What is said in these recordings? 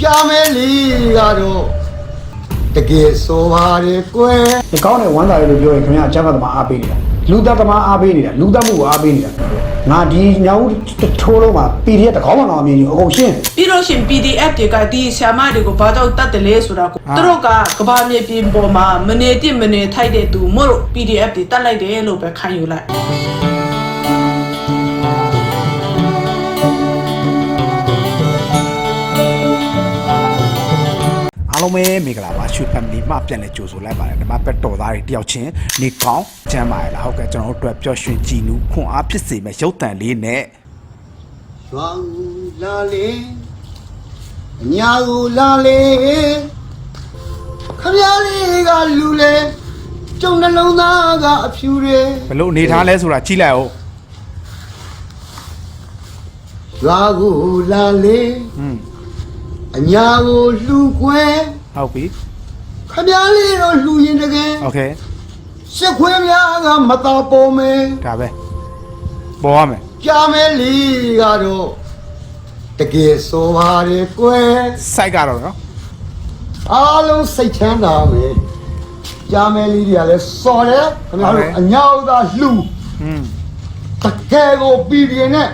ကြာမဲလီကတော့တကယ်ဆိုပါရဲ့ကွယ်ဒီကောင်းတဲ့ဝမ်းသာရလို့ပြောရင်ခင်ဗျာအချမ်းဖတ်သမားအားပေးနေတာလူသားသမားအားပေးနေတာလူသားမှုကိုအားပေးနေတာငါဒီညောင်ထိုးလုံးမှာ PDF တကောင်းမှတော့အမြင်ကြီးအကုန်ရှင်းပြီးတော့ရှင် PDF တွေကဒီဆ iam မတွေကိုဘာကြောင့်တတ်တယ်လဲဆိုတာကိုသူတို့ကကဘာမြေပြင်ပေါ်မှာမနေတိမနေထိုက်တဲ့သူမို့လို့ PDF တွေတတ်လိုက်တယ်လို့ပဲခံယူလိုက် အားလုံးပဲမင်္ဂလာပါရွှေ family မှပြန်လဲကြိုဆိုလိုက်ပါတယ်ဒီမှာပက်တော်သားတွေတယောက်ချင်းနေကောင်းချမ်းပါရလားဟုတ်ကဲ့ကျွန်တော်တို့အတွက်ပျော်ရွှင်ကြည်နူးခွန်အားဖြစ်စေမဲ့ရုပ်တံလေးနဲ့ရွာဦးလာလေအညာဦးလာလေခမရလေးကလူလေကျုံနှလုံးသားကအဖြူတွေဘယ်လိုအနေထားလဲဆိုတာကြည့်လိုက်အောင်ရွာကိုလာလေဟွန်း အညာကိုလှူခွဲ ဟုတ်ပြီ ခမရလေးတော့လှူရင်တကယ် โอเค ရှစ်ခွေးများကမတော်ပေါ်မယ် ဒါပဲပေါ်ရမယ် ကြာမဲလီကတော့တကယ်ဆိုပါရဲ့ကွယ် စိုက်ကတော့နော် အားလုံးစိတ်ချမ်းသာပဲကြာမဲလီတွေကလည်းစော်တယ်ခင်ဗျားတို့အညာဥသာလှူ ဟွန်း တကယ်ကိုပြည်ပြင်းနဲ့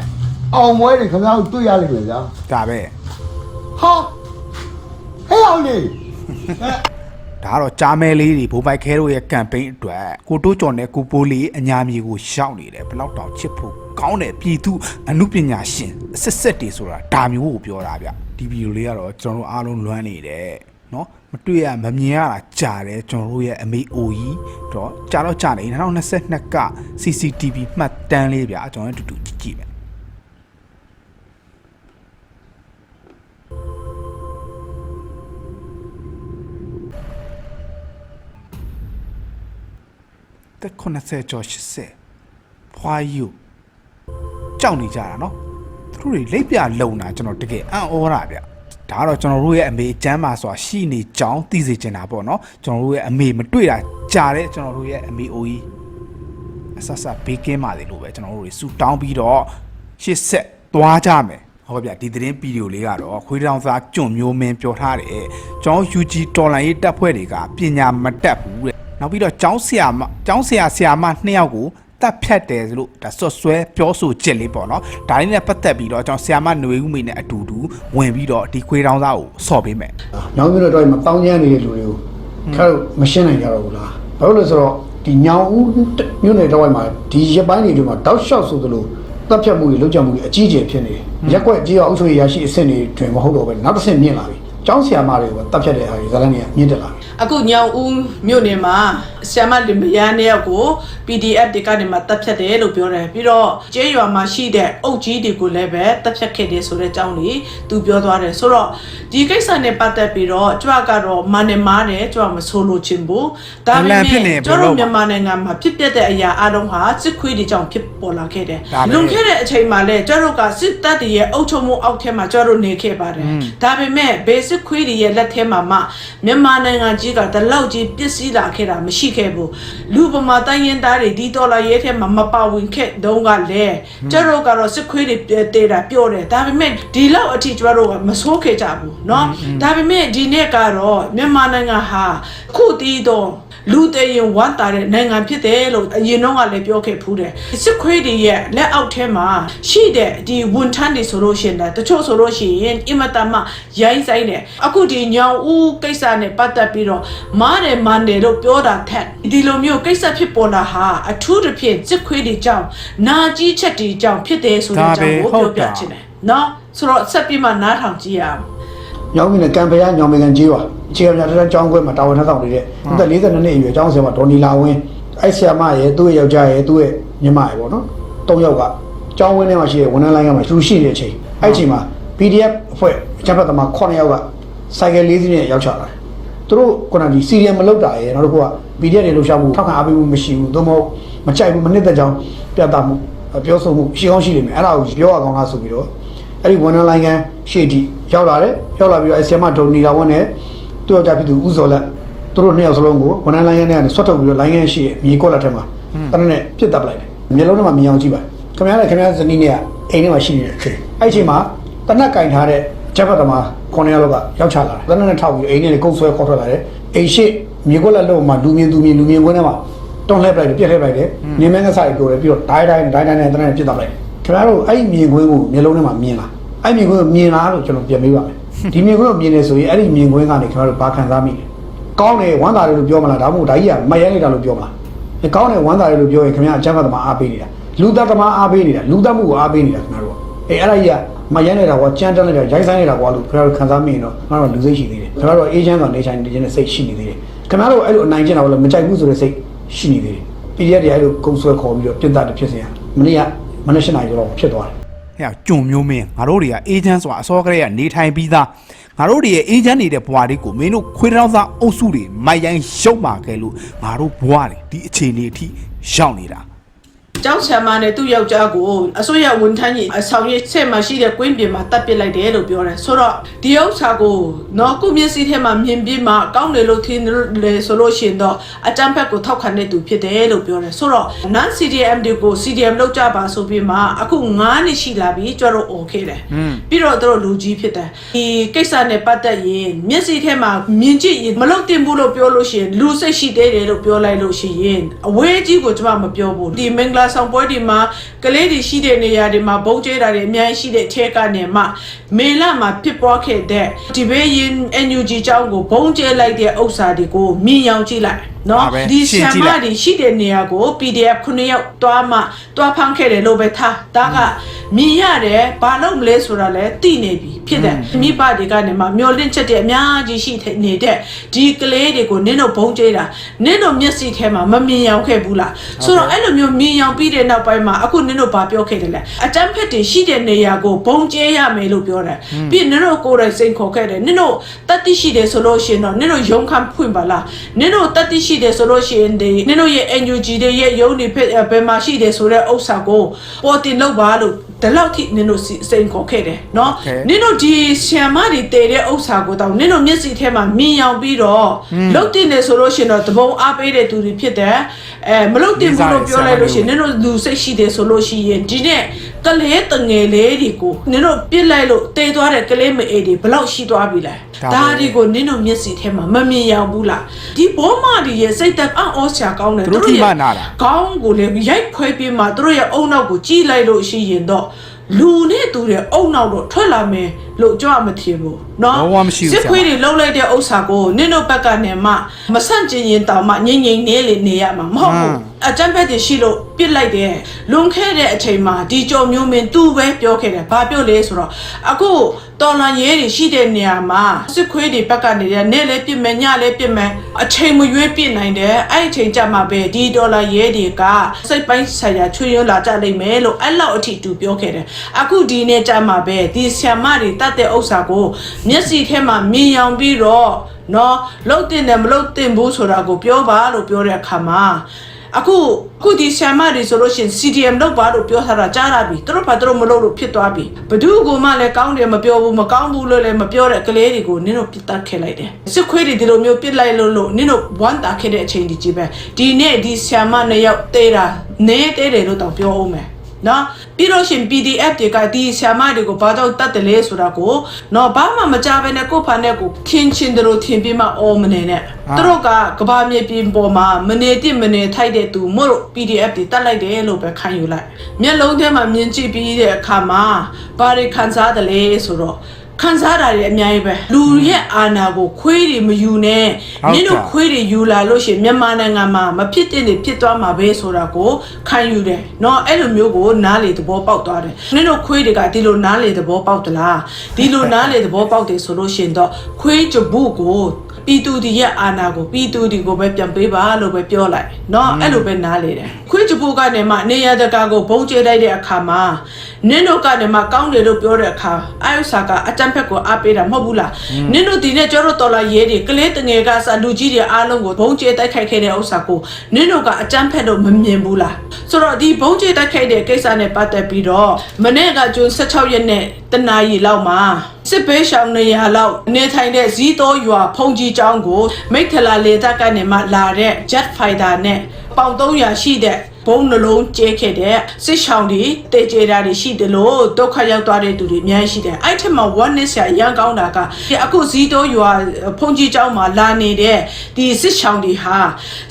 အောင်ပွဲတွေခင်ဗျားတို့တွေ့ရလိမ့်မယ်ဗျာ ဒါပဲ ဟာဟဲ့အောင်လေဒါကတော့ကြားမဲလေးတွေဘိုးဘိုက်ခဲတို့ရဲ့ကမ်ပိန်းအတွက်ကိုတိုးကျော်နဲ့ကိုပိုးလေးအညာမြေကိုရှောက်နေတယ်ဘယ်လောက်တောင်ချစ်ဖို့ကောင်းတယ်ပြည်သူအမှုပညာရှင်အစစ်စစ်တွေဆိုတာဒါမျိုးကိုပြောတာဗျဒီဗီဒီယိုလေးကတော့ကျွန်တော်တို့အားလုံးလွမ်းနေတယ်နော်မတွေ့ရမမြင်ရတာကြာတယ်ကျွန်တော်တို့ရဲ့အမေအိုကြီးတော့ကြာတော့ကြာနေ2022က CCTV မှတ်တမ်းလေးဗျကျွန်တော်တို့အတူတူကြည့်ကြည့်မယ် သက်80ကျော်80ဖွာယူကြောက်နေကြတာနော်သူတို့တွေလက်ပြလုံတာကျွန်တော်တကယ်အံ့ဩတာဗျဒါကတော့ကျွန်တော်တို့ရဲ့အမေအကျမ်းပါဆိုတာရှိနေကြောင်းသိစေချင်တာပေါ့နော်ကျွန်တော်တို့ရဲ့အမေမတွေ့တာကြားတဲ့ကျွန်တော်တို့ရဲ့အမေအိုကြီးအဆဆဘေးကင်းပါလေလို့ပဲကျွန်တော်တို့တွေဆူတောင်းပြီးတော့ရှစ်ဆက်သွားကြမယ်ဟုတ်ဗျာဒီသတင်းဗီဒီယိုလေးကတော့ခွေးတောင်စားကျွံမျိုးမင်းပြောထားတယ်ကျွန်တော် UG တော်လန်ရေးတပ်ဖွဲ့တွေကပညာမတတ်ဘူးတဲ့ နောက်ပြီးတော့ကျောင်းဆရာမကျောင်းဆရာဆရာမနှစ်ယောက်ကိုတပ်ဖြတ်တယ်လို့ဒါဆွတ်ဆွဲပြောဆိုချက်လေးပေါ့နော်ဒါလေးနဲ့ပတ်သက်ပြီးတော့ကျွန်တော်ဆရာမຫນွေဦးမေနဲ့အတူတူဝင်ပြီးတော့ဒီခွေးတောင်းသားကိုဆော့ပေးမယ်ညောင်မျိုးတော့မတောင်းကျမ်းနေတဲ့လူတွေကိုခါတော့မရှင်းနိုင်ကြတော့ဘူးလားဘာလို့လဲဆိုတော့ဒီညောင်ဦးမြို့နယ်တော့မှာဒီရက်ပိုင်းတွေမှာတောက်လျှောက်ဆိုသလိုတပ်ဖြတ်မှုတွေလုပ်ကြမှုတွေအကြီးအကျယ်ဖြစ်နေတယ်ရက်ကွက်ကြီးအောင်အုပ်ချုပ်ရေးရရှိအဆင့်တွေတွင်မဟုတ်တော့ပဲနောက်တစ်ဆင့်မြင့်လာပြီကျောင်းဆရာမတွေကိုတပ်ဖြတ်တဲ့အားတွေဇာတ်လမ်းတွေကမြင့်တက်လာပြီ အခုညောင်ဦးမြို့နယ်မှာဆ iam မလင်မယားနှစ်ယောက်ကို PDF တွေကနေမှတပ်ဖြတ်တယ်လို့ပြောတယ်ပြီးတော့ကျေးရွာမှာရှိတဲ့အုပ်ကြီးတွေကိုလည်းပဲတပ်ဖြတ်ခဲ့တယ်ဆိုတဲ့အကြောင်းလေးသူပြောသွားတယ်ဆိုတော့ဒီကိစ္စနဲ့ပတ်သက်ပြီးတော့ကြွကတော့မနဲ့မားတယ်ကြွမဆိုးလို့ချင်းဘူးဒါပေမဲ့ကျတို့မြန်မာနိုင်ငံမှာဖြစ်ပျက်တဲ့အရာအလုံးဟာစစ်ခွေးတွေကြောင့်ဖြစ်ပေါ်လာခဲ့တယ်လွန်ခဲ့တဲ့အချိန်မှာလည်းကျတို့ကစစ်တပ်တွေရဲ့အုပ်ချုပ်မှုအောက်ထဲမှာကျတို့နေခဲ့ပါတယ်ဒါပေမဲ့ဘေးစစ်ခွေးတွေရဲ့လက်ထဲမှာမှမြန်မာနိုင်ငံကြီကတလောက်ကြီးပစ္စည်းလာခဲ့တာမရှိခဲ့ဘူးလူပမာတိုင်းရင်သားတွေဒီဒေါ်လာရဲထဲမှာမပါဝင်ခဲ့တုန်းကလည်းကျတို့ကတော့စစ်ခွေးတွေတေးတာပြောတယ်ဒါပေမဲ့ဒီလောက်အထိကျတို့ကမဆိုးခဲ့ကြဘူးเนาะဒါပေမဲ့ဒီနေ့ကတော့မြန်မာနိုင်ငံဟာခုတီးတော့ လူတည်ရင်ဝမ်းတာတဲ့နိုင်ငံဖြစ်တယ်လို့အရင်တော့ကလည်းပြောခဲ့ဖူးတယ်စစ်ခွေးတွေရဲ့လက်အောက်ထဲမှာရှိတဲ့ဒီဝန်ထမ်းတွေဆိုလို့ရှိရင်လည်းတချို့ဆိုလို့ရှိရင်အင်မတန်မှရိုင်းဆိုင်တယ်အခုဒီညောင်ဦးကိစ္စနဲ့ပတ်သက်ပြီးတော့မားတယ်မန်တယ်လို့ပြောတာထက်ဒီလိုမျိုးကိစ္စဖြစ်ပေါ်လာဟာအထူးသဖြင့်စစ်ခွေးတွေကြောင့်နာကြီးချက်တွေကြောင့်ဖြစ်တယ်ဆိုတဲ့အကြောင်းကိုပြောပြချင်တယ်နော်ဆိုတော့ဆက်ပြီးမှနားထောင်ကြည့်ရအောင် ညောင်မျိုးနဲ့ကံဖယားညောင်မေကန်ကြီးပါအခြေခံများတဲ့ကျောင်းခွဲမှာတာဝန်ထမ်းဆောင်နေတဲ့အသက်42နှစ်အရွယ်ကျောင်းဆရာမဒေါ်နီလာဝင်းအဲ့ဆရာမရဲ့သူ့ရဲ့ယောက်ျားရဲ့သူ့ရဲ့ညီမရဲ့ပေါ့နော်၃ယောက်ကကျောင်းဝင်းထဲမှာရှိတဲ့ဝန်ထမ်းလိုင်းကမှာလူရှိတဲ့အချိန်အဲ့အချိန်မှာ PDF အဖွဲ့အချက်ဖတ်သမား9ယောက်ကစိုက်ကယ်လေးစီးနဲ့ရောက်ချလာတယ်သူတို့ခုနကဒီစီရီယံမလုပ်တာရယ်နောက်တစ်ခုက PDF တွေလှူရှားမှုထောက်ခံအားပေးမှုမရှိဘူးသို့မဟုတ်မကြိုက်ဘူးမနစ်သက်ကြောင်းပြသမှုပြောဆိုမှုရှိကောင်းရှိလိမ့်မယ်အဲ့ဒါကိုပြောရကောင်းလားဆိုပြီးတော့ အဲ့ဒီဝန်ထမ်းလိုင်းကန်ရှေ့တီရောက်လာတယ်ရောက်လာပြီးတော့အဲဆီယမဒုံနီလာဝန်နဲ့သူ့ယောက်ျားဖြစ်သူဦးစောလက်သူတို့နှစ်ယောက်စလုံးကိုဝန်ထမ်းလိုင်းကန်နဲ့ကနေဆွတ်ထုတ်ပြီးတော့လိုင်းကန်ရှေ့မြေကော့လက်ထဲမှာတနနဲ့ပြစ်တပ်ပလိုက်တယ်မျက်လုံးထဲမှာမြင်အောင်ကြည့်ပါခင်ဗျားလည်းခင်ဗျားဇနီးနဲ့အိမ်ထဲမှာရှိနေတဲ့အချိန်အဲ့ဒီအချိန်မှာတနက်ကင်ထားတဲ့အချချက်ပတ်သမား9ယောက်ကရောက်ချလာတယ်တနက်နဲ့ထောက်ပြီးအိမ်ထဲကုန်းဆွဲခေါ်ထွက်လာတယ်အိမ်ရှိမြေကွက်လက်လုံးမှာလူမြင်သူမြင်လူမြင်ကွင်းထဲမှာတွန်းလှည့်ပလိုက်တယ်ပြက်လှည့်ပလိုက်တယ်နေမင်းကစားပြီးပြောတယ်ပြီးတော့ဒိုင်းဒိုင်းဒိုင်းဒိုင်းနဲ့တနက်နဲ့ပြစ်တော့လိုက်ခ င်ဗျားတို့အဲ့ဒီမြင်ကွင်းကိုမျိုးလုံးထဲမှာမြင်လားအဲ့မြင်ကွင်းကိုမြင်လားလို့ကျွန်တော်ပြန်မေးပါမယ်ဒီမြင်ကွင်းကိုမြင်နေဆိုရင်အဲ့ဒီမြင်ကွင်းကနေခင်ဗျားတို့ဘာခံစားမိလဲကောင်းတယ်ဝမ်းသာတယ်လို့ပြောမလားဒါမှမဟုတ်ဒါကြီးကမယမ်းနေတာလို့ပြောမလားအဲကောင်းတယ်ဝမ်းသာတယ်လို့ပြောရင်ခင်ဗျားအချမ်းဖတ်သမားအားပေးနေတာလူသားသမားအားပေးနေတာလူသားမှုကိုအားပေးနေတာခင်ဗျားတို့ကအဲအဲ့ဒါကြီးကမယမ်းနေတာကွာကြမ်းတက်နေတာရိုက်ဆိုင်နေတာကွာလို့ခင်ဗျားတို့ခံစားမိရင်တော့ခင်ဗျားတို့လူစိတ်ရှိသေးတယ်ခင်ဗျားတို့အေးချမ်းစွာနေချိုင်နေခြင်းနဲ့စိတ်ရှိနေသေးတယ်ခင်ဗျားတို့အဲ့လိုအနိုင်ကျင့်တာကိုလည်းမကြိုက်ဘူးဆိုတဲ့စိတ်ရှိနေသေးတယ် PDF တွေအဲ့လိုကုံဆွဲခေါ်ပြီးတော့ပြင်တာတစ်ဖြစ်စရာမနေ့က မနေ့၈နာရီကျော်တော့ဖြစ်သွားတယ်ဟဲ့ကြုံမျိုးမင်းငါတို့တွေကအေဂျင့်ဆိုတာအစောကလေးကနေထိုင်ပြီးသားငါတို့တွေရဲ့အေဂျင့်နေတဲ့ဘွားလေးကိုမင်းတို့ခွေးတောင်းသားအုပ်စုတွေမိုက်ရိုင်းရုပ်မာခဲ့လို့ငါတို့ဘွားတွေဒီအခြေအနေအထိရောက်နေတာ ကျောင်းဆရာမနဲ့သူ့ယောက်ျားကိုအစိုးရဝန်ထမ်းကြီးအဆောင်ရေးဆက်မှာရှိတဲ့ကွင်းပြင်မှာတပ်ပစ်လိုက်တယ်လို့ပြောတယ်ဆိုတော့ဒီဥစ္စာကိုနော်ကုမျက်စိထဲမှာမြင်ပြီးမှကောင်းတယ်လို့ထင်တယ်ဆိုလို့ရှိရင်တော့အတန်းဖက်ကိုထောက်ခံတဲ့သူဖြစ်တယ်လို့ပြောတယ်ဆိုတော့ non CDM တွေကို CDM လောက်ကြပါဆိုပြီးမှအခု9နှစ်ရှိလာပြီကျတော့ okay တယ်ပြီးတော့သူတို့လူကြီးဖြစ်တယ်ဒီကိစ္စနဲ့ပတ်သက်ရင်မျက်စိထဲမှာမြင်ကြည့်ရင်မလုံတင်ဘူးလို့ပြောလို့ရှိရင်လူစိတ်ရှိသေးတယ်လို့ပြောလိုက်လို့ရှိရင်အဝေးကြီးကိုကျွန်မမပြောဘူးဒီမင်္ဂလာဆောင်ပွဲတွေမှာကလေးတွေရှိတဲ့နေရာတွေမှာဘုံကျဲတာတွေအများကြီးရှိတဲ့အထက်ကနေမှမေလမှာဖြစ်ပွားခဲ့တဲ့ဒီဘေးရင် NUG ကျောင်းကိုဘုံကျဲလိုက်တဲ့ဥစ္စာတွေကိုမြင်အောင်ကြည့်လိုက် နော်ဒါပဲဒီရှဆင်းရာကြည့်မလိုက်တွေရှိတဲ့နေရာကို PDF 9ယောက်တွားမှတွားဖမ်းခဲ့တယ်လို့ပဲထားဒါကမြင်ရတယ်ဘာလို့မလဲဆိုတာလဲသိနေပြီဖြစ်တယ်မိဘတွေကနေမှမျောလင့်ချက်တွေအများကြီးရှိနေတဲ့ဒီကလေးတွေကိုနင်းတို့ဘုံကျဲတာနင်းတို့မျက်စိထဲမှာမမြင်ရောက်ခဲ့ဘူးလားဆိုတော့အဲ့လိုမျိုးမြင်ရောက်ပြီးတဲ့နောက်ပိုင်းမှာအခုနင်းတို့ဘာပြောခဲ့တယ်လဲအတန်းဖက်တွေရှိတဲ့နေရာကိုဘုံကျဲရမယ်လို့ပြောတယ်ပြီးနင်းတို့ကိုယ်တိုင်စိန်ခေါ်ခဲ့တယ်နင်းတို့တတ်သိရှိတယ်ဆိုလို့ရှိရင်တော့နင်းတို့ရုံးခမ်းဖွင့်ပါလားနင်းတို့တတ်သိရှိတယ်ဆိုလို့ရှိရင်ဒီနင်းတို့ရဲ့ NUG တွေရဲ့ရုံးတွေဖြစ်ဘယ်မှာရှိတယ်ဆိုတဲ့ဥစ္စာကိုပေါ်တင်လုပ်ပါလို့ဒီလောက်ထိနင်းတို့စိန်ခေါ်ခဲ့တယ်နော် Okay. နင်တို့ဒီဆီယမ်မတွေတည်တဲ့ဥစ္စာကိုတော့နင်တို့မျက်စိထဲမှာမြင်ရောက်ပြီးတော့လုတ်တင်နေဆိုလို့ရှိရင်တော့တဘုံအားပေးတဲ့သူတွေဖြစ်တယ်အဲမလုတ်တင်ဘူးလို့ပြောလိုက်လို့ရှိရင်နင်တို့လူစိတ်ရှိတယ်ဆိုလို့ရှိရင်ဒီနေ့ကလေးတငယ်လေးတွေကိုနင်တို့ပြစ်လိုက်လို့တည်သွားတဲ့ကလေးမအေးတွေဘယ်လောက်ရှိသွားပြီလဲ ဒါပဲဒါတွေကိုနင်တို့မျက်စိထဲမှာမမြင်ရောက်ဘူးလားဒီဘောမတွေရဲ့စိတ်သက်အံ့ဩစရာကောင်းတယ်သူတို့ထိမှနာတာကောင်းကိုလည်းရိုက်ခွဲပြီးမှသူတို့ရဲ့အုံနောက်ကိုကြီးလိုက်လို့ရှိရင်တော့လူနဲ့သူရဲ့အုံနောက်တော့ထွက်လာမယ်လို့ကြွမထင်ဘူး နော်ဘဝမရှိဘူးဆစစ်ရာခွေးတွေလှုပ်လိုက်တဲ့ဥစ္စာကိုနင့်တို့ဘက်ကနေမှမဆန့်ကျင်ရင်တောင်မှငိမ့်ငိမ့်နေလေနေရမှာမဟုတ်ဘူးအကြံပေးတယ်ရှိလို့ပြစ်လိုက်တယ်လွန်ခဲ့တဲ့အချိန်မှာဒီကြော်မျိုးမင်းသူ့ပဲပြောခဲ့တယ်ဘာပြောလဲဆိုတော့အခုတော်လန်ရဲတွေရှိတဲ့နေရာမှာစစ်ခွေးတွေဘက်ကနေလည်းနဲ့လည်းပြစ်မယ်ညလည်းပြစ်မယ်အချိန်မရွေးပြစ်နိုင်တယ်အဲ့အချိန်ကြမှာပဲဒီဒေါ်လာရဲတွေကစိတ်ပိုင်းဆိုင်ရာချွေးရွလာကြလိမ့်မယ်လို့အဲ့လောက်အထိတူပြောခဲ့တယ်အခုဒီနေ့ကြမှာပဲဒီဆ ्याम တွေတတ်တဲ့ဥစ္စာကိုမျက်စိထဲမှာမြင်ရောင်ပြီးတော့နော်လှုပ်တင်တယ်မလှုပ်တင်ဘူးဆိုတာကိုပြောပါလို့ပြောတဲ့အခါမှာအခုအခုဒီဆ iam မတွေဆိုလို့ရှရင် CDM လောက်ပါလို့ပြောထားတာကြားရပြီသူတို့ဘာသူတို့မလုပ်လို့ဖြစ်သွားပြီဘဒုကမှလည်းကောင်းတယ်မပြောဘူးမကောင်းဘူးလို့လည်းမပြောတဲ့ကလေးတွေကိုနင်းတို့ပြစ်တတ်ခဲ့လိုက်တယ်စစ်ခွေးတွေဒီလိုမျိုးပြစ်လိုက်လို့လို့နင်းတို့ဝမ်းတာခဲ့တဲ့အချိန်ဒီကြီးပဲဒီနေ့ဒီဆ iam မနှစ်ယောက်တေးတာနေတေးတယ်လို့တောင်ပြောအောင်မယ် နော်ပြီးလို့ရှရင် PDF တွေကဒီဆ iam မတွေကိုဘာကြောင့်တတ်တယ်လဲဆိုတာကိုနော်ဘာမှမကြဘဲနဲ့ကိုယ့်ဖာနဲ့ကိုခင်းချင်းတို့ထင်ပြီးမှအော်မနေနဲ့ဟာသူတို့ကကဘာမြေပြင်ပေါ်မှာမနေတိမနေထိုက်တဲ့သူမို့လို့ PDF တွေတတ်လိုက်တယ်လို့ပဲခံယူလိုက်မျက်လုံးထဲမှာမြင်ကြည့်ပြီးတဲ့အခါမှာဘာတွေခံစားတယ်လဲဆိုတော့ ခံစားတာတွေအများကြီးပဲလူရဲ့အာဏာကိုခွေးတွေမယူနဲ့ ဟုတ် နင်တို့ တာ ခွေးတွေယူလာလို့ရှရင်မြန်မာနိုင်ငံမှာမဖြစ်တဲ့နေဖြစ်သွားမှာပဲဆိုတာကိုခံယူတယ်เนาะအဲ့လိုမျိုးကိုနားလေသဘောပေါက်သွားတယ်နင်တို့ခွေးတွေကဒီလိုနားလေသဘောပေါက်သလားဒီလိုနားလေသဘောပေါက်တယ်ဆိုလို့ရှရင်တော့ခွေးကြဘူးကို ပြည်သူဒီရဲ့အာဏာကိုပြည်သူဒီကိုပဲပြန်ပေးပါလို့ပဲပြောလိုက်เนาะအဲ့လိုပဲနားလေတယ်ခွေးကြဘူးကနေမှနေရတကာကိုဘုံကျဲလိုက်တဲ့အခါမှာနင်တို့ကနေမှကောင်းတယ်လို့ပြောတဲ့အခါအာယုဆာကအတန်ဖက်ကိုအားပေးတာမဟုတ်ဘူးလားနင်တို့ဒီနေ့ကျော်တို့တော်လာရဲတွေကလေးတငယ်ကစလူကြီးတွေအားလုံးကိုဘုံကျဲတိုက်ခိုက်ခဲ့တဲ့ဥစ္စာကိုနင်တို့ကအတန်ဖက်တော့မမြင်ဘူးလားဆိုတော့ဒီဘုံကျဲတိုက်ခိုက်တဲ့ကိစ္စနဲ့ပတ်သက်ပြီးတော့မနေ့ကကျွန်း16ရက်နေ့တနာရီလောက်မှာ စစ်ဘေးရှောင်နေရလောက်နေထိုင်တဲ့ဇီးတော်ရွာဖုန်ကြီးကျောင်းကိုမိတ်ထလာလေတပ်ကနေမှလာတဲ့ jet fighter နဲ့ပေါင်300ရှိတဲ့ ဘုံနှလုံးကျဲခဲ့တဲ့စစ်ရှောင်းတွေတေကျေတာတွေရှိတယ်လို့ဒုက္ခရောက်သွားတဲ့သူတွေအများကြီးရှိတယ်အဲ့ထက်မှာ one ness ရရန်ကောင်းတာကဒီအခုဇီတိုရွာဖုန်ကြီးကျောင်းမှာလာနေတဲ့ဒီစစ်ရှောင်းတွေဟာ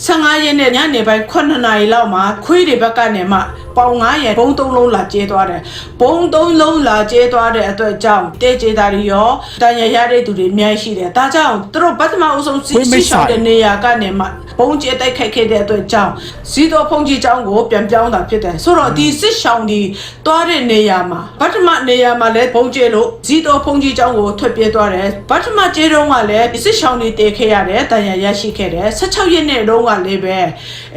15ရက်နဲ့ညနေပိုင်း9နာရီလောက်မှာခွေးတွေဘက်ကနေမှပေါင်900ဘုံ3လုံးလာကျဲသွားတယ်ဘုံ3လုံးလာကျဲသွားတဲ့အတွက်ကြောင့်တေကျေတာတွေရောတန်ရရတဲ့သူတွေအများကြီးရှိတယ်ဒါကြောင့်သူတို့ပထမအဆုံးစစ်စစ်ရှောင်းတဲ့နေရာကနေမှဘုံကျဲတိုက်ခိုက်ခဲ့တဲ့အတွက်ကြောင့်ဇီတိုဖုန်ကြီးကျောင်းကိုပြန်ပြောင်းတာဖြစ်တယ်ဆိုတော့ဒီစစ်ရှောင်းဒီတွားတဲ့နေရာမှာပထမနေရာမှာလည်းဘုံကျဲလို့ဇီတိုဖုန်ကြီးကျောင်းကိုထွက်ပြေးသွားတယ်ပထမကျဲတုန်းကလည်းဒီစစ်ရှောင်းတွေတည်ခဲ့ရတယ်တန်ရရရှိခဲ့တယ်16ရက်နဲ့တုန်းကလည်းပဲ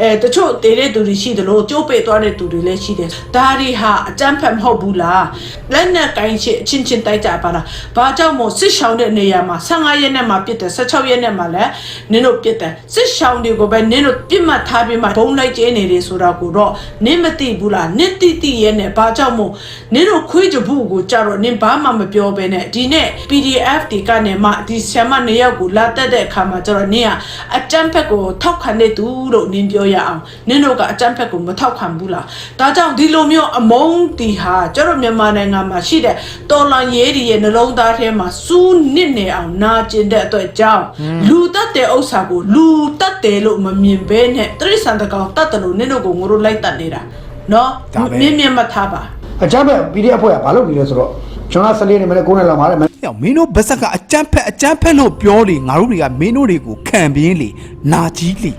အဲတချို့တည်တဲ့သူတွေရှိတယ်လို့ကြိုးပေသွားတဲ့သူတွေလည်းရှိတယ်ဒါတွေဟာအကြမ်းဖက်မဟုတ်ဘူးလားလက်နဲ့ကိုင်းချစ်အချင်းချင်းတိုက်ကြပါလားဘာကြောင့်မို့စစ်ရှောင်းတဲ့နေရာမှာ15ရက်နဲ့မှပြစ်တယ်16ရက်နဲ့မှလည်းနင်းတို့ပြစ်တယ်စစ်ရှောင်းတွေကိုပဲနင်းတို့ပြစ်မှတ်ထားပြီးမှဘုံလိုက်ကျင်းနေတယ်ဆိုတာကိုတော့နင်းမသိဘူးလားနင်းတိတိရဲ့နဲ့ဘာကြောင့်မို့နင်းတို့ခွေးကြဘူးကိုကြတော့နင်းဘာမှမပြောဘဲနဲ့ဒီနဲ့ PDF တွေကနေမှဒီဆ iam မနေရောက်ကိုလာတက်တဲ့အခါမှာကျတော့နင်းကအတန်းဖက်ကိုထောက်ခံတဲ့သူလို့နင်းပြောရအောင်နင်းတို့ကအတန်းဖက်ကိုမထောက်ခံဘူးလားဒါကြောင့်ဒီလိုမျိုးအမုန်းတီဟာကျတော့မြန်မာနိုင်ငံမှာရှိတဲ့တော်လန်ရေးတွေရဲ့နှလုံးသားထဲမှာစူးနစ်နေအောင်နာကျင်တဲ့အတွက်ကြောင့်လူတက်တဲ့ဥစ္စာကိုလူတက်တယ်လို့မမြင်ဘဲနဲ့တရိษံတကောင်တက်တယ်လို့နင်းတို့ကိုငိုတို့လိုက်တက်နေတာနော်ဒါပဲမြင်မြင်မထားပါအကြမ်းဖက် PDF အဖွဲ့ကဘာလုပ်နေလဲဆိုတော့ကျွန်တော်14နေမနေ့9နှစ်လောက်မှာတဲ့။ဟဲ့မင်းတို့ဗစက်ကအကြမ်းဖက်အကြမ်းဖက်လို့ပြောလေငါတို့တွေကမင်းတို့တွေကိုခံပြင်းလေနာကြီးလေ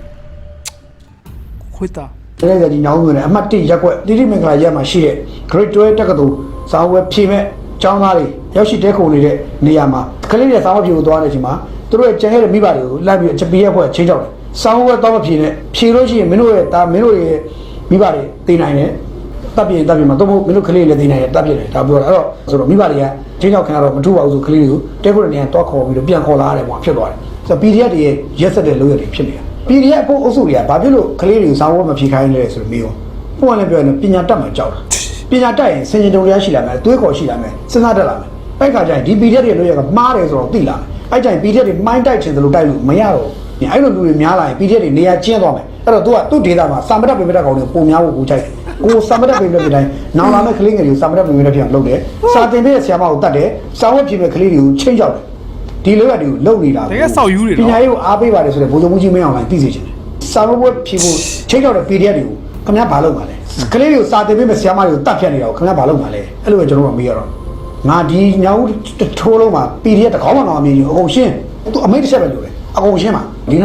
ခွေးသားတကယ်ကြီးညောင်းနေတယ်အမှတ်1ရက်ကွက်တိတိမင်္ဂလာရက်မှာရှိတဲ့ Great 12တက္ကသိုလ်စာဝယ်ဖြည့်မဲ့ကျောင်းသားတွေရောက်ရှိတဲခုံနေတဲ့နေရာမှာကလေးတွေစာဝယ်ဖြည့်ကိုသွားတဲ့အချိန်မှာသူတို့ရဲ့ကျန်ခဲ့တဲ့မိဘတွေကိုလိုက်ပြီးချက်ပီးရက်ဖွဲ့ချင်းချောက်တယ် စာဝယ်တော့မဖြည့်နဲ့ဖြည့်လို့ရှိရင်မင်းတို့ရဲ့ဒါမင်းတို့ရဲ့မိဘတွေသိနိုင်တယ်တပ်ပြင်းတပ်ပြင်းမှာတော့မဟုတ်မင်းတို့ကလေးလည်းသိနိုင်တယ်တပ်ပြင်းတယ်ဒါပြောတာအဲ့တော့ဆိုတော့မိဘတွေကချင်းချောက်ခံရတော့မထူပါဘူးဆိုကလေးတွေကိုတဲခုတဲ့နေရာတော့ခေါ်ပြီးတော့ပြန်ခေါ်လာရတယ်ပေါ့ဖြစ်သွားတယ်ဆိုတော့ PDF တွေရဲ့ရက်ဆက်တဲ့လုပ်ရတွေဖြစ်နေတာ PDF အဖို့အုပ်စုတွေကဘာဖြစ်လို့ကလေးတွေကိုစာဝတ်မဖြေခိုင်းလဲဆိုလို့မျိုးဘုရားလည်းပြောရင်ပညာတတ်မှကြောက်တာပညာတတ်ရင်စင်ကြင်တုံတရားရှိလာမယ်တွေးခေါ်ရှိလာမယ်စဉ်းစားတတ်လာမယ်အဲ့ခါကျရင်ဒီ PDF တွေလို့ရကမှားတယ်ဆိုတော့သိလာမယ်အဲ့ကျရင် PDF တွေမိုင်းတိုက်ချင်တယ်လို့တိုက်လို့မရတော့ဘူး အဲ့လိုလူတွေများလာရင် PDF တွေနေရာကျင်းသွားမယ်အဲ့တော့ तू ကသူ့ဒေတာမှာစာမတတ်ပေမတတ်ကောင်တွေပုံများဖို့ကိုကြိုက်တယ်ကိုစာမတတ်ပေမတတ်တိုင်းနောင်လာမဲ့ကလေးငယ်တွေကိုစာမတတ်ပေမတတ်ဖြစ်အောင်လုပ်တယ်စာတင်ပေးတဲ့ဆရာမကိုတတ်တယ်စာဝတ်ဖြေမဲ့ကလေးတွေကိုချင်းကြောက်တယ်ဒီလိုရတွေကိုလုပ်နေတာတကယ်ဆောက်ယူတွေပညာနော်ရေးကိုအားပေးပါတယ်ဆိုတဲ့ဘုံစုံမှုကြီးမင်းအောင်လိုင်းသိစေချင်တယ်စာမပွဲဖြေဖို့ချိန်တော့တဲ့ PDF တွေကိုခင်ဗျားဘာလုပ်မှာလဲကလေးတွေကိုစာတင်ပေးမဲ့ဆရာမတွေကိုတတ်ဖြတ်နေတာကိုခင်ဗျားဘာလုပ်မှာလဲအဲ့လိုပဲကျွန်တော်ကမေးရတော့ငါဒီညောင်ထိုးလုံးမှာ PDF တကောင်းမှတော့အမြင်ကြီးအကုန်ရှင်းသူအမိတ်တစ်ချက်ပဲလို့လေ အကုန်ရှင်းပါဒီ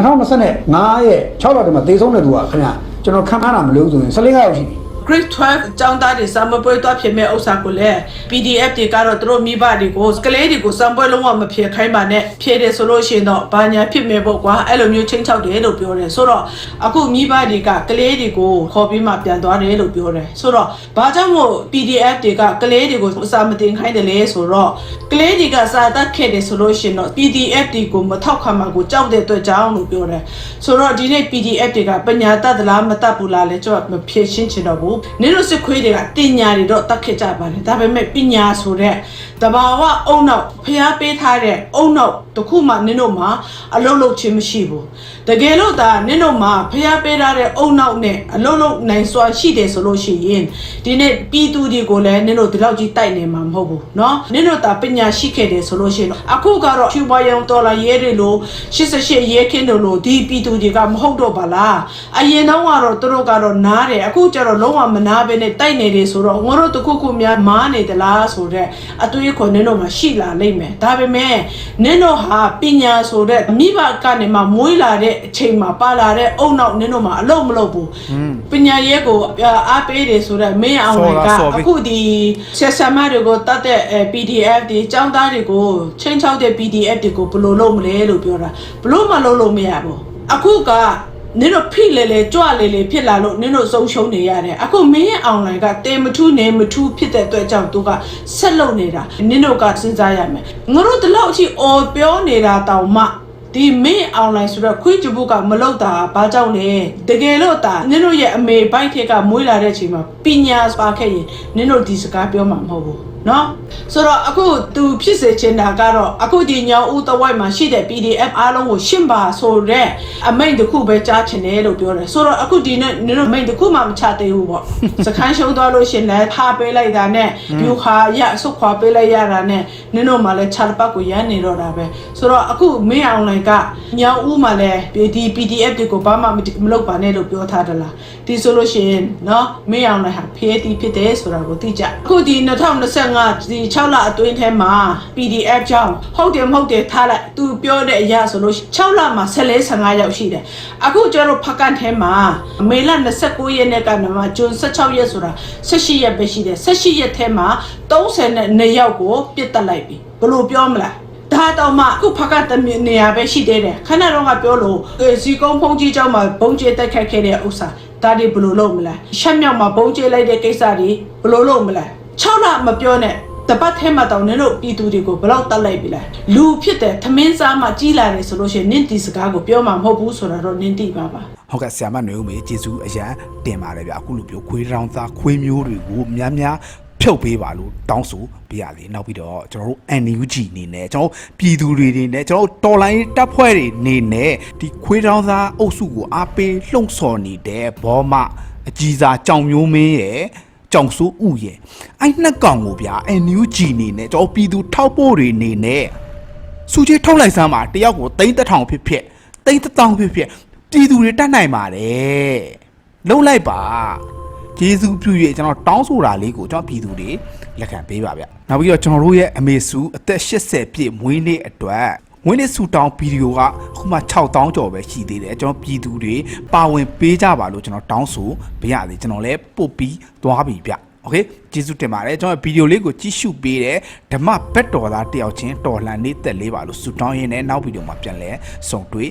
2025ရဲ့6လတည်းမှာသေဆုံးတဲ့သူကခင်ဗျာကျွန်တော်ခံမှန်းတာမလို့ဆိုရင်14ရောက်ရှိပြီ grade 12အကြောင်းသားတွေစာမပွဲသွားဖြစ်မဲ့ဥစ္စာကိုလည်း PDF တွေကတော့သူတို့မိဘတွေကိုကလေးတွေကိုစံပွဲလုံးဝမဖြစ်ခိုင်းပါနဲ့ဖြည့်တယ်ဆိုလို့ရှိရင်တော့ဘာညာဖြစ်မဲ့ပေါ့ကွာအဲ့လိုမျိုးချင်းချောက်တယ်လို့ပြောတယ်ဆိုတော့အခုမိဘတွေကကလေးတွေကိုခေါ်ပြီးမှပြန်သွားတယ်လို့ပြောတယ်ဆိုတော့ဘာကြောင့်မို့ PDF တွေကကလေးတွေကိုစာမတင်ခိုင်းတယ်လဲဆိုတော့ကလေးတွေကစာတတ်ခဲ့တယ်ဆိုလို့ရှိရင်တော့ PDF တွေကိုမထောက်ခံမှာကိုကြောက်တဲ့အတွက်ကြောင့်လို့ပြောတယ်ဆိုတော့ဒီနေ့ PDF တွေကပညာတတ်သလားမတတ်ဘူးလားလဲကျွန်တော်မဖြေရှင်းချင်တော့ဘူးနင်တို့စစ်ခွေးတွေကတင်ညာတွေတော့တတ်ခဲ့ကြပါတယ်ဒါပေမဲ့ပညာဆိုတဲ့ တဘာဝအုံနောက်ဖျားပေးထားတဲ့အုံနောက်တစ်ခုမှနင်တို့မှာအလုံးလုံးချင်းမရှိဘူးတကယ်လို့ဒါနင်တို့မှာဖျားပေးထားတဲ့အုံနောက်နဲ့အလုံးလုံးနိုင်စွာရှိတယ်ဆိုလို့ရှိရင်ဒီနေ့ပြည်သူတွေကိုလည်းနင်တို့ဒီလောက်ကြီးတိုက်နေမှာမဟုတ်ဘူးเนาะနင်တို့ဒါပညာရှိခဲ့တယ်ဆိုလို့ရှိရင်အခုကတော့ကျူပါယုံတော်လာရဲတွေလို့88ရဲခင်းတို့လို့ဒီပြည်သူတွေကမဟုတ်တော့ပါလားအရင်တော့ကတော့သူတို့ကတော့နားတယ်အခုကျတော့လုံးဝမနာဘဲနဲ့တိုက်နေတယ်ဆိုတော့ငါတို့တခုခုများမားနေသလားဆိုတော့အ းတွေးခေါ်နင်တို့မှာရှိလာလိမ့်မယ်ဒါပေမဲ့နင်တို့ဟာပညာဆိုတဲ့မိဘကနေမှမွေးလာတဲ့အချိန်မှာပါလာတဲ့အုံနောက်နင်တို့မှာအလုံးမလုပ်ဘူးပညာရေးကိုအားပေးတယ်ဆိုတော့မင်းအောင်လိုက်ကအခုဒီဆက်ဆံမတွေကိုတတ်တဲ့ PDF တွေចောင်းသားတွေကိုချင်းချောက်တဲ့ PDF တွေကိုဘယ်လိုလုပ်မလဲလို့ပြောတာဘလို့မလုပ်လို့မရဘူးအခုက နင်တို့ဖိလေလေကြွလေလေဖြစ်လာလို့နင်တို့ဆုံးရှုံးနေရတယ်အခုမင်းရဲ့အွန်လိုင်းကတေမထူးနေမထူးဖြစ်တဲ့အတွက်ကြောင့်သူကဆက်လုပ်နေတာနင်တို့ကစဉ်းစားရမယ်ငါတို့ဒီလောက်အထိအော်ပြောနေတာတောင်မှဒီမင်းအွန်လိုင်းဆိုတော့ခွေးကြဘူးကမလောက်တာဘာကြောင့်လဲတကယ်လို့တာနင်တို့ရဲ့အမေဘိုက်ထက်ကမွေးလာတဲ့အချိန်မှာပညာပါခဲ့ရင်နင်တို့ဒီစကားပြောမှာမဟုတ်ဘူး နော်ဆိုတော့အခုသူဖြစ်စေချင်တာကတော့အခုဒီညောင်ဦးတဝိုက်မှာရှိတဲ့ PDF အားလုံးကိုရှင်းပါဆိုတော့အမိန့်တစ်ခုပဲကြားချင်တယ်လို့ပြောတယ်ဆိုတော့အခုဒီနေ့နင်တို့အမိန့်တစ်ခုမှမချသေးဘူးပေါ့စခန်းရှုံးသွားလို့ရှရင်လည်းထားပေးလိုက်တာနဲ့ယူခါရဆုတ်ခွာပေးလိုက်ရတာနဲ့နင်တို့မှလည်းခြာတစ်ပတ်ကိုရမ်းနေတော့တာပဲဆိုတော့အခုမင်းအောင်လိုင်ကညောင်ဦးမှာလည်းဒီ PDF တွေကိုဘာမှမလုပ်ပါနဲ့လို့ပြောထားတယ်လားဒီဆိုလို့ရှိရင်နော်မင်းအောင်လိုင်ဟာဖေးတီဖြစ်တယ်ဆိုတာကိုသိကြအခုဒီ2025ဒီ6လအတွင်းထဲမှာ PDF ကြောင့်ဟုတ်တယ်မဟုတ်တယ်ထားလိုက်သူပြောတဲ့အရာဆိုလို့6လမှာ14 15ရောက်ရှိတယ်အခုကျတော့ဖက်ကန်ထဲမှာမေလ29ရက်နေ့ကနေမှဂျွန်16ရက်ဆိုတာ18ရက်ပဲရှိတယ်18ရက်ထဲမှာ32ယောက်ကိုပြစ်တက်လိုက်ပြီဘယ်လိုပြောမလဲဒါတော့မှအခုဖက်ကတမနေရာပဲရှိသေးတယ်ခဏတော့ကပြောလို့အဲဇီကုန်းဖုန်ကြီးเจ้าမှာဘုံကျဲတက်ခတ်ခဲ့တဲ့ဥစ္စာဒါတွေဘယ်လိုလုပ်မလဲရှက်မြောက်မှာဘုံကျဲလိုက်တဲ့ကိစ္စတွေဘယ်လိုလုပ်မလဲ 6လမပြောနဲ့တပတ်ထဲမှာတောင်းနေလို့ပြည်သူတွေကိုဘယ်တော့တတ်လိုက်ပြီလဲလူဖြစ်တဲ့သမင်းစားမှကြီးလာတယ်ဆိုလို့ရှိရင်နင့်ဒီစကားကိုပြောမှာမဟုတ်ဘူးဆိုတော့နင့်သိပါပါဟုတ်ကဲ့ဆရာမຫນွေဦးမေကျေးဇူးအရန်တင်ပါတယ်ဗျအခုလိုပြောခွေးတောင်သားခွေးမျိုးတွေကိုများများဖြုတ်ပေးပါလို့တောင်းဆိုပြရလေနောက်ပြီးတော့ကျွန်တော်တို့ NUG အနေနဲ့ကျွန်တော်တို့ပြည်သူတွေနေနဲ့ကျွန်တော်တို့တော်လိုင်းတပ်ဖွဲ့တွေနေနဲ့ဒီခွေးတောင်သားအုပ်စုကိုအားပေးလှုံ့ဆော်နေတဲ့ဘောမအကြီးစားကြောင်မျိုးမင်းရဲ့ ကြောင်စိုးဥရဲ့အဲ့နှစ်ကောင်ကိုဗျာ NUG နေနဲ့ကျွန်တော်ပြည်သူထောက်ပို့တွေနေနဲ့စုချေထုတ်လိုက်စမ်းပါတယောက်ကိုသိန်းတစ်ထောင်ဖြစ်ဖြစ်သိန်းတစ်တောင်ဖြစ်ဖြစ်ပြည်သူတွေတတ်နိုင်ပါတယ်လုံးလိုက်ပါကျေးဇူးပြု၍ကျွန်တော်တောင်းဆိုတာလေးကိုကျွန်တော်ပြည်သူတွေလက်ခံပေးပါဗျနောက်ပြီးတော့ကျွန်တော်တို့ရဲ့အမေစုအသက်80ပြည့်မွေးနေ့အတွက် ဝင်းနေ့ဆူတောင်းဗီဒီယိုကအခုမှ6000ကျော်ပဲရှိသေးတယ်ကျွန်တော်ပြည်သူတွေပါဝင်ပေးကြပါလို့ကျွန်တော်တောင်းဆိုပေးရသေးကျွန်တော်လည်းပုတ်ပြီးသွားပြီဗျโอเคကျေးဇူးတင်ပါတယ်ကျွန်တော်ဗီဒီယိုလေးကိုကြည့်ရှုပေးတဲ့ဓမ္မဘက်တော်သားတယောက်ချင်းတော်လှန်နေသက်လေးပါလို့ဆူတောင်းရင်းနဲ့နောက်ဗီဒီယိုမှာပြန်လဲဆုံတွေ့